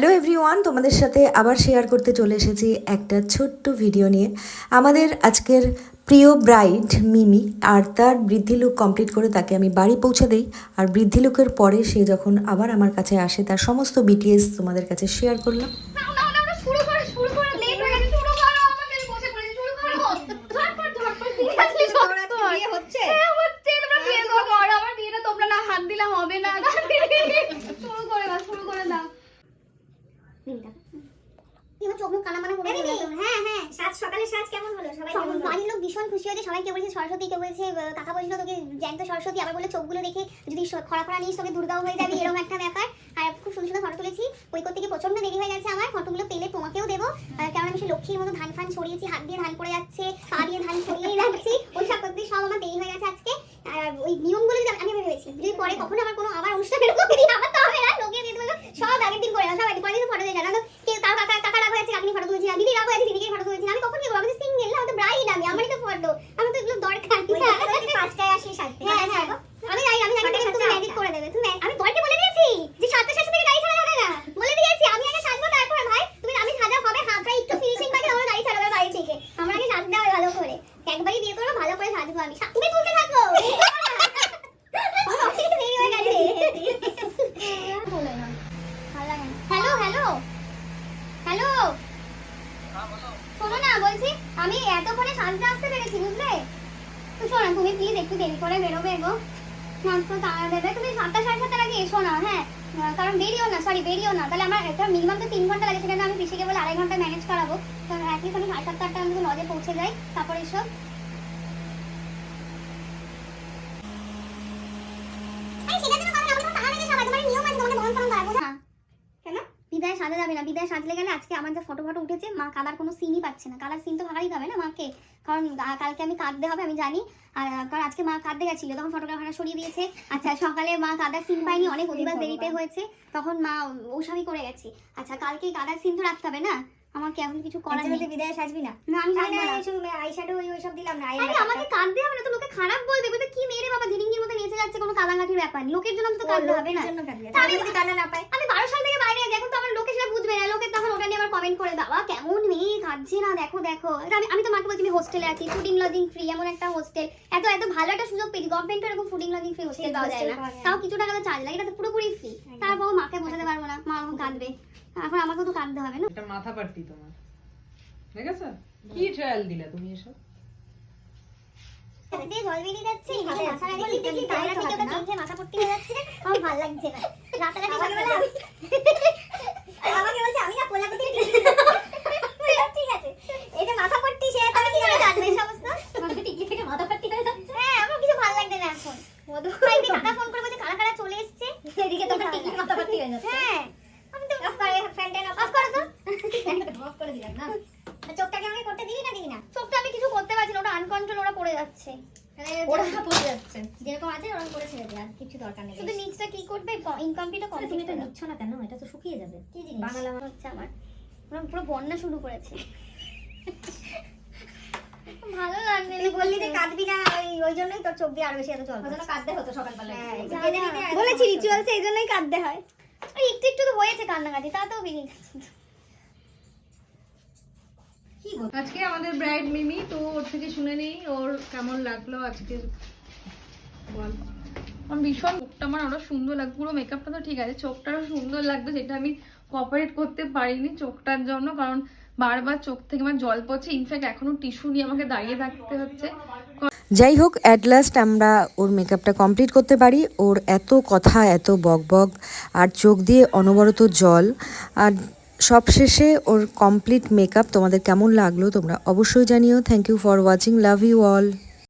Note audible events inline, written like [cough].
Hello everyone তোমাদের সাথে আবার শেয়ার করতে চলে এসেছি একটা ছোট্ট ভিডিও নিয়ে। আমাদের আজকের প্রিয় ব্রাইড মিমি আর তার বৃদ্ধি লুক কমপ্লিট করে তাকে আমি বাড়ি পৌঁছে দেই। আর বৃদ্ধি লুকের পরে সে যখন আবার আমার কাছে আসে তার সমস্ত বিটিএস তোমাদের কাছে শেয়ার করলাম। না, [laughs] না, না, না, শুরু করো, শুরু করো, late হয়ে গেছে, শুরু করো, আমাকে আমি বসে পড়েছি, শুরু করো। ঝটপট, ঝটপট, seriously ঝটপট। হ্যাঁ, হচ্ছে, তোমরা বিয়ে করো, আর আমার বিয়েটা তোমরা না হাত দিলে হবে না না, শুরু করে দাও, শুরু করে দাও। এবার চোখ মুখ কানা মানা করে দিলে তো। হ্যাঁ হ্যাঁ সাজ সকালে সাজ কেমন হলো সবাই কেমন বাড়ির লোক ভীষণ খুশি হয়েছে, সবাই কেউ বলছে সরস্বতী কেউ বলছে কাকা বলছিল তোকে জ্যান্ত সরস্বতী, আবার বলে চোখগুলো দেখে যদি খরা খরা নিস তোকে দুর্গাও হয়ে যাবে, এরকম একটা ব্যাপার। আর খুব সুন্দর সুন্দর ফটো তুলেছি। ওই করতে গিয়ে প্রচণ্ড দেরি হয়ে গেছে আমার ফটোগুলো পেলে তোমাকেও দেবো। কারণ আমি সে লক্ষ্মীর মতো ধান ফান ছড়িয়েছি, হাত দিয়ে ধান পড়ে যাচ্ছে পা দিয়ে ধান ছড়িয়েই যাচ্ছি ওই সব করতে সব আমার দেরি হয়ে গেছে আজকে আর ওই নিয়মগুলো যদি আমি ভেবেছি যদি পরে কখনো আমার কোনো আবার অনুষ্ঠান এরকম করি আবার তো হবে না লোকে দিয়ে দেবো সব আগের দিন করে সব আগের পরে ফটো দিয়ে জানা কেউ তার কাকা কাকা রাগ হয়েছে আপনি ফটো তুলছি দিদি রাগ হয়েছে দিদিকে ফটো তুলছি আমি কখন কি করব আমি সিঙ্গেল না আমি তো ব্রাইড আমি আমারই তো ফটো আমি তো এগুলো দরকার পাঁচটায় আসি সাতটায় হ্যাঁ হ্যাঁ আমি জানি আমি জানি তুমি তুমি এডিট করে দেবে তুমি আমি বলতে বলে দিয়েছি যে সাতটা শেষে থেকে গাড়ি ছাড়া যাবে না বলে দিয়েছি আমি আগে সাজবো তারপরে ভাই তুমি আমি সাজা হবে হাতটা একটু ফিনিশিং বাকি আমার গাড়ি ছাড়াবে বাড়ি থেকে আমার আগে সাজতে হবে ভালো করে একবারই বিয়ে সাজবো আমি। তুমি তুলতে থাকো। হয়ে [laughs] হ্যালো। হ্যালো। হ্যালো শোনো না বলছি আমি এতক্ষণে সাজতে আসতে পেরেছি বুঝলে? তো শোনো তুমি প্লিজ একটু দেরি করে বেরোবে গো। মাত্র তাড়া দেবে। তুমি সাতটা সাড়ে সাতটার আগে এসো না হ্যাঁ। কারণ বেরিও না সরি বেরিও না। তাহলে আমার একটা মিনিমাম তো তিন ঘণ্টা লাগে সেখানে আমি পিছিয়ে বলে আড়াই ঘণ্টা ম্যানেজ করাবো। কারণ অ্যাটলিস্ট আমি সাড়ে সাতটা আটটা আমি লজে পৌঁছে যাই। তারপর এসো হ্যাঁ। কেন বিদায় না বিদায় সাজলে গেলে আজকে আমার যে ফটো ফটো উঠেছে মা কালার কোনো সিনই পাচ্ছে না। কালার সিন তো ভাগাই হবে না মাকে? কারণ কালকে আমি কাঁদতে হবে আমি জানি। আর কারণ আজকে মা কাঁদতে গেছিল তখন ফটোগ্রাফাররা সরিয়ে দিয়েছে। আচ্ছা সকালে মা কাদার সিন পাইনি অনেক অধিবাস দেরিতে হয়েছে তখন মা ওসবই করে গেছি। আচ্ছা কালকে কাদার সিন তো রাখতে হবে না? আমার কি এখন কিছু করার নেই। বিদায় সাজবি না? না আমি না। আইশ্যাডো ওই সব দিলাম না আরে আমাকে কাঁদতে হবে না তো লোকে খারাপ বলবে। বলবে কি মেরে বাবা ধিরিঙ্গির মতো নেচে যাচ্ছে কোনো কাদাঙ্গাটির ব্যাপার। লোকের জন্য তো কাঁদতে হবে না। আমি- যদি কান্না না পাই। আমি বারো সাল থেকে বাইরে আছি এখন তো আমার লোকে সেটা বুঝবে না লোকে তখন ওটা নিয়ে আবার কমেন্ট করে বাবা কেমন মেয়ে কাঁদছে না দেখো দেখো। আমি আমি তো মাকে বলছি আমি হোস্টেলে আছি ফুডিং লজিং ফ্রি এমন একটা হোস্টেল এত এত ভালো একটা সুযোগ পেয়েছি। গভর্নমেন্ট এরকম ফুডিং লজিং ফ্রি হোস্টেল পাওয়া যায় না। তাও কিছু টাকা তো চার্জ লাগে। এটা তো পুরোপুরি ফ্রি তারপর মাকে বোঝাতে পারব না। মা এখন কাঁদবে। এখন আমাকেও তো কাঁদতে হবে না। এটা মাথা পার্টি তোমার। দেখেছ কি ট্রায়াল দিলে তুমি এসব? জল বেরিয়ে যাচ্ছে। আছে। হাতে ওটা না? চেঞ্জে মাথা পট্টি হয়ে যাচ্ছে। আমার ভালো লাগছে না। রাতারাতি সকালবেলা আমাকে বলছে আমি না কোলাপতি ঠিক আছে এই যে মাথা পট্টি সে আমি কি করে জানব এই সমস্ত টিকি থেকে মাথা পট্টি হয়ে যাচ্ছে হ্যাঁ আমার কিছু ভালো লাগছে না এখন মধু তাই আমি কাকা [laughs] ফোন করে বলছে কারা কারা চলে এসছে। এদিকে তো টিকি মাথা পট্টি হয়ে যাচ্ছে। হ্যাঁ। আমি তো অফ করে ফ্যান ট্যান অফ করো তো অফ করে দিলাম না। চোখটাকে আমাকে করতে দিবি না দিবি না? চোখটা আমি কিছু করতে পারছি না ওটা আনকন্ট্রোল ওরা পড়ে যাচ্ছে। ওরা পড়ে যাচ্ছে। যেরকম আছে ওরকম করে ছেড়ে কিছু দরকার নেই। শুধু নিচটা কি করবে? ইনকমপ্লিট তুমি নিচ্ছ না কেন? এটা তো শুকিয়ে যাবে। কি জিনিস? বানালাম হচ্ছে আমার। পুরো বন্যা শুরু করেছে। [laughs] ভালো লাগছে তুই বললি যে কাঁদবি না ওই ওই জন্যই তোর চোখ দিয়ে আরও বেশি এত জল ওই জন্য কাঁদতে হতো সকালবেলা হ্যাঁ, বলেছি রিচুয়ালস এই জন্যই কাঁদতে হয়। ওই একটু একটু তো হয়েছে কান্নাকাটি তাতেও বেরিয়ে গেছে আজকে আমাদের ব্রাইড মিমি তো ওর থেকে শুনে নেই ওর কেমন লাগল আজকে? বল। আমার ভীষণ চোখটা আমার আরও সুন্দর লাগতো পুরো মেকআপটা তো ঠিক আছে চোখটারও সুন্দর লাগতো যেটা আমি কোঅপারেট করতে পারিনি চোখটার জন্য কারণ বারবার চোখ থেকে আমার জল পড়ছে। ইনফ্যাক্ট টিস্যু নিয়ে আমাকে দাঁড়িয়ে থাকতে হচ্ছে। যাই হোক অ্যাট লাস্ট আমরা ওর মেকআপটা কমপ্লিট করতে পারি। ওর এত কথা, এত বক বক, আর চোখ দিয়ে অনবরত জল। আর সবশেষে ওর কমপ্লিট মেকআপ তোমাদের কেমন লাগল তোমরা অবশ্যই জানিও। Thank you for watching love you all